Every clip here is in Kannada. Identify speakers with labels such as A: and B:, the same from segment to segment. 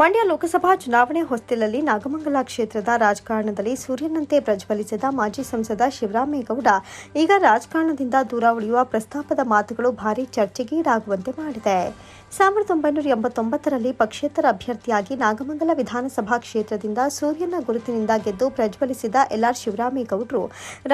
A: ಮಂಡ್ಯ ಲೋಕಸಭಾ ಚುನಾವಣೆ ಹೊಸ್ತಿಲಲ್ಲಿ ನಾಗಮಂಗಲ ಕ್ಷೇತ್ರದ ರಾಜಕಾರಣದಲ್ಲಿ ಸೂರ್ಯನಂತೆ ಪ್ರಜ್ವಲಿಸಿದ ಮಾಜಿ ಸಂಸದ ಶಿವರಾಮೇಗೌಡ, ಈಗ ರಾಜಕಾರಣದಿಂದ ದೂರ ಉಳಿಯುವ ಪ್ರಸ್ತಾಪದ ಮಾತುಗಳು ಭಾರೀ ಚರ್ಚೆಗೀಡಾಗುವಂತೆ ಮಾಡಿದೆ. ಸಾವಿರದ ಒಂಬೈನೂರ ಎಂಬತ್ತೊಂಬತ್ತರಲ್ಲಿ ಪಕ್ಷೇತರ ಅಭ್ಯರ್ಥಿಯಾಗಿ ನಾಗಮಂಗಲ ವಿಧಾನಸಭಾ ಕ್ಷೇತ್ರದಿಂದ ಸೂರ್ಯನ ಗುರುತಿನಿಂದ ಗೆದ್ದು ಪ್ರಜ್ವಲಿಸಿದ ಎಲ್ಆರ್ ಶಿವರಾಮೇಗೌಡರು,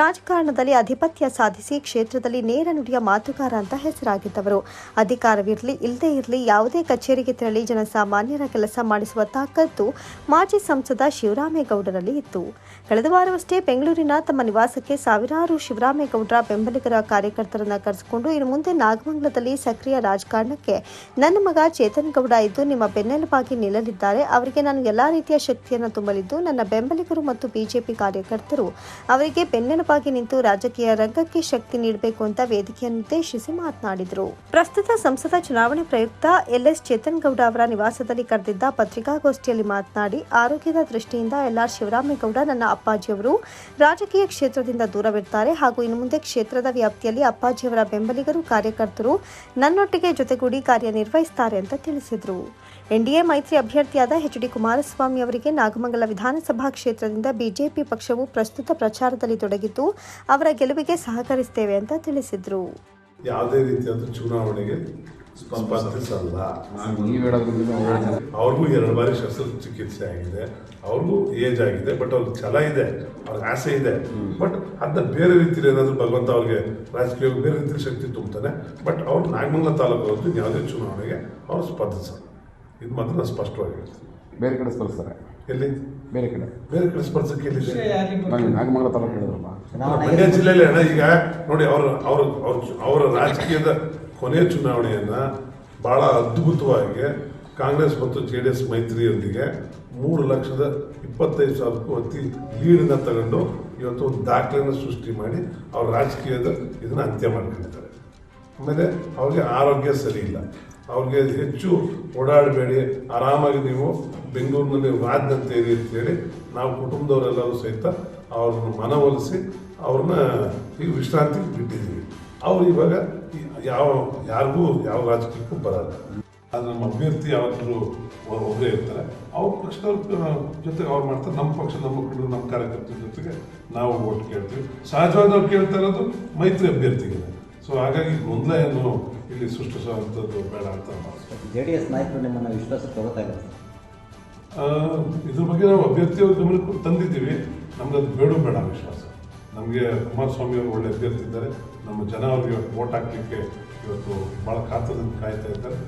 A: ರಾಜಕಾರಣದಲ್ಲಿ ಅಧಿಪತ್ಯ ಸಾಧಿಸಿ ಕ್ಷೇತ್ರದಲ್ಲಿ ನೇರ ನುಡಿಯ ಮಾತುಗಾರ ಅಂತ ಹೆಸರಾಗಿದ್ದವರು. ಅಧಿಕಾರವಿರಲಿ ಇಲ್ಲದೇ ಇರಲಿ, ಯಾವುದೇ ಕಚೇರಿಗೆ ತೆರಳಿ ಜನಸಾಮಾನ್ಯರ ಕೆಲಸ ಮಾಡಿಸುವ ತಾಕತ್ತು ಮಾಜಿ ಸಂಸದ ಶಿವರಾಮೇಗೌಡರಲ್ಲಿ ಇತ್ತು. ಕಳೆದ ವಾರವಷ್ಟೇ ಬೆಂಗಳೂರಿನ ತಮ್ಮ ನಿವಾಸಕ್ಕೆ ಸಾವಿರಾರು ಶಿವರಾಮೇಗೌಡರ ಬೆಂಬಲಿಗರ ಕಾರ್ಯಕರ್ತರನ್ನ ಕರೆಸಿಕೊಂಡು ಇನ್ನು ಮುಂದೆ ನಾಗಮಂಗಲದಲ್ಲಿ ಸಕ್ರಿಯ ರಾಜಕಾರಣಕ್ಕೆ ನನ್ನ ಮಗ ಚೇತನ್ ಗೌಡ ಇದ್ದು ನಿಮ್ಮ ಬೆನ್ನೆಲುಬಾಗಿ ನಿಲ್ಲಲಿದ್ದಾರೆ. ಅವರಿಗೆ ನಾನು ಎಲ್ಲಾ ರೀತಿಯ ಶಕ್ತಿಯನ್ನು ತುಂಬಲಿದ್ದು ನನ್ನ ಬೆಂಬಲಿಗರು ಮತ್ತು ಬಿಜೆಪಿ ಕಾರ್ಯಕರ್ತರು ಅವರಿಗೆ ಬೆನ್ನೆಲುಬಾಗಿ ನಿಂತು ರಾಜಕೀಯ ರಂಗಕ್ಕೆ ಶಕ್ತಿ ನೀಡಬೇಕು ಅಂತ ವೇದಿಕೆಯನ್ನು ಉದ್ದೇಶಿಸಿ ಮಾತನಾಡಿದರು. ಪ್ರಸ್ತುತ ಸಂಸದ ಚುನಾವಣೆ ಪ್ರಯುಕ್ತ ಎಲ್ಎಸ್ ಚೇತನ್ ಗೌಡ ಅವರ ನಿವಾಸದಲ್ಲಿ ಕರೆದಿದ್ದ ಪತ್ರಿಕಾಗೋಷ್ಠಿಯಲ್ಲಿ ಮಾತನಾಡಿ, ಆರೋಗ್ಯದ ದೃಷ್ಟಿಯಿಂದ ಎಲ್ಆರ್ ಶಿವರಾಮೇಗೌಡ, ನನ್ನ ಅಪ್ಪಾಜಿಯವರು ರಾಜಕೀಯ ಕ್ಷೇತ್ರದಿಂದ ದೂರವಿರ್ತಾರೆ ಹಾಗೂ ಇನ್ನು ಮುಂದೆ ಕ್ಷೇತ್ರದ ವ್ಯಾಪ್ತಿಯಲ್ಲಿ ಅಪ್ಪಾಜಿಯವರ ಬೆಂಬಲಿಗರು ಕಾರ್ಯಕರ್ತರು ನನ್ನೊಟ್ಟಿಗೆ ಜೊತೆಗೂಡಿ ಕಾರ್ಯನಿರ್ವಹಿಸುತ್ತಾರೆ ಅಂತ ತಿಳಿಸಿದರು. ಎನ್ಡಿಎ ಮೈತ್ರಿ ಅಭ್ಯರ್ಥಿಯಾದ ಎಚ್ ಡಿ ಕುಮಾರಸ್ವಾಮಿ ಅವರಿಗೆ ನಾಗಮಂಗಲ ವಿಧಾನಸಭಾ ಕ್ಷೇತ್ರದಿಂದ ಬಿಜೆಪಿ ಪಕ್ಷವು ಪ್ರಸ್ತುತ ಪ್ರಚಾರದಲ್ಲಿ ತೊಡಗಿದ್ದು, ಅವರ ಗೆಲುವಿಗೆ ಸಹಕರಿಸುತ್ತೇವೆ ಅಂತ ತಿಳಿಸಿದರು.
B: ಯಾವುದೇ ರೀತಿಯಾದ ಚುನಾವಣೆಗೆ
C: ಜನ
B: ಅವ್ರಿಗೂ ಎರಡು ಬಾರಿ ಶಸ್ತ್ರಚಿಕಿತ್ಸೆ ಆಗಿದೆ. ಅವ್ರಿಗೂ ಏಜ್ ಆಗಿದೆ ಬಟ್ ಅವ್ರಿಗೆ ಛಲ ಇದೆ ಅವ್ರಿಗೆ ಆಸೆ ಇದೆ. ಬಟ್ ಅದನ್ನ ಬೇರೆ ರೀತಿಯಲ್ಲಿ ಏನಾದರೂ ಭಗವಂತ ಅವ್ರಿಗೆ ರಾಜಕೀಯ ಬೇರೆ ರೀತಿಯಲ್ಲಿ ಶಕ್ತಿ ತುಂಬ್ತಾನೆ ಬಟ್ ಅವ್ರು ನಾಗಮಂಗಲ ತಾಲೂಕು ಹೊರತು ಯಾವುದೇ ಚುನಾವಣೆಗೆ ಅವ್ರು ಸ್ಪರ್ಧಿಸಲ್ಲ ಇದು ಮಾತ್ರ ನಾನು ಸ್ಪಷ್ಟವಾಗಿ ಹೇಳ್ತೀನಿ.
C: ಬೇರೆ ಕಡೆ ಸ್ಪರ್ಧಿಸ್ತಾರೆ
B: ಎಲ್ಲಿ?
C: ಬೇರೆ ಕಡೆ.
B: ಬೇರೆ ಕಡೆ ಸ್ಪರ್ಧಕ್ಕೆ ಎಲ್ಲಿದೆ
C: ನಾಗಮಂಗಲ ತಾಲೂಕು ಹೇಳಿದ್ರಲ್ಲ
B: ಮಂಡ್ಯ ಜಿಲ್ಲೆಯಲ್ಲಿ ಅಣ್ಣ ಈಗ ನೋಡಿ ಅವರು ಅವ್ರ ಅವ್ರ ಅವರ ರಾಜಕೀಯದ ಕೊನೆಯ ಚುನಾವಣೆಯನ್ನು ಬಹಳ ಅದ್ಭುತವಾಗಿ ಕಾಂಗ್ರೆಸ್ ಮತ್ತು ಜೆ ಡಿ ಎಸ್ ಮೈತ್ರಿಯೊಂದಿಗೆ ಮೂರು ಲಕ್ಷದ ಇಪ್ಪತ್ತೈದು ಸಾವಿರಕ್ಕೂ ಅತಿ ಲೀಡನ್ನು ತಗೊಂಡು ಇವತ್ತು ಒಂದು ದಾಖಲೆಯನ್ನು ಸೃಷ್ಟಿ ಮಾಡಿ ಅವ್ರ ರಾಜಕೀಯದ ಇದನ್ನು ಅಂತ್ಯ ಮಾಡ್ಕೊಳ್ತಾರೆ ಆಮೇಲೆ ಅವ್ರಿಗೆ ಆರೋಗ್ಯ ಸರಿ ಇಲ್ಲ. ಅವ್ರಿಗೆ ಹೆಚ್ಚು ಓಡಾಡಬೇಡಿ, ಆರಾಮಾಗಿ ನೀವು ಬೆಂಗಳೂರಿನಲ್ಲಿ ವಾದ್ಯಂತೆ ಇರಿ ಅಂತೇಳಿ ನಾವು ಕುಟುಂಬದವರೆಲ್ಲರೂ ಸಹಿತ ಅವ್ರನ್ನ ಮನವೊಲಿಸಿ ಅವ್ರನ್ನ ಈಗ ವಿಶ್ರಾಂತಿಗೆ ಬಿಟ್ಟಿದ್ದೀವಿ. ಅವ್ರು ಇವಾಗ ಈ- ಯಾವ ಯಾರಿಗೂ ಯಾವ ರಾಜಕೀಯಕ್ಕೂ ಬರಲ್ಲ. ಅದು ನಮ್ಮ ಅಭ್ಯರ್ಥಿ ಯಾವತ್ತೂ ಒಬ್ಬರೇ ಇರ್ತಾರೆ ಅವ್ರ ಪಕ್ಷದವ್ರ ಜೊತೆಗೆ ಅವ್ರು ಮಾಡ್ತಾರೆ ನಮ್ಮ ಪಕ್ಷ ನಮ್ಮ ಮುಖಂಡರು ನಮ್ಮ ಕಾರ್ಯಕರ್ತರ ಜೊತೆಗೆ ನಾವು ಓಟ್ ಕೇಳ್ತೀವಿ. ಸಹಜವಾಗಿ ಅವ್ರು ಕೇಳ್ತಾ ಇರೋದು ಮೈತ್ರಿ ಅಭ್ಯರ್ಥಿಗೆ ಸೊ ಹಾಗಾಗಿ ಗೊಂದಲ ಏನು ಇಲ್ಲಿ ಸೃಷ್ಟಿಸುವಂಥದ್ದು ಬೇಡ ಅಂತ.
D: ಜೆ ಡಿ ಎಸ್ ನಾಯಕರು ನಿಮ್ಮನ್ನು ವಿಶ್ವಾಸ ತಗೋತಾ
B: ಇದ್ದಾರೆ? ಇದ್ರ ಬಗ್ಗೆ ನಾವು ಅಭ್ಯರ್ಥಿಯವ್ರ ಗಮನಕ್ಕೆ ತಂದಿದ್ದೀವಿ. ನಮ್ಗೆ ಅದು ಬೇಡ ಬೇಡ ವಿಶ್ವಾಸ. ನಮಗೆ ಕುಮಾರಸ್ವಾಮಿ ಅವರು ಒಳ್ಳೆ ಅಭ್ಯರ್ಥಿ ಇದ್ದಾರೆ. ನಮ್ಮ ಜನ ಅವರಿಗೆ ವೋಟ್ ಹಾಕಲಿಕ್ಕೆ ಇವತ್ತು ಭಾಳ ಕಾತರದಿಂದ ಕಾಯ್ತಾ ಇದ್ದಾರೆ.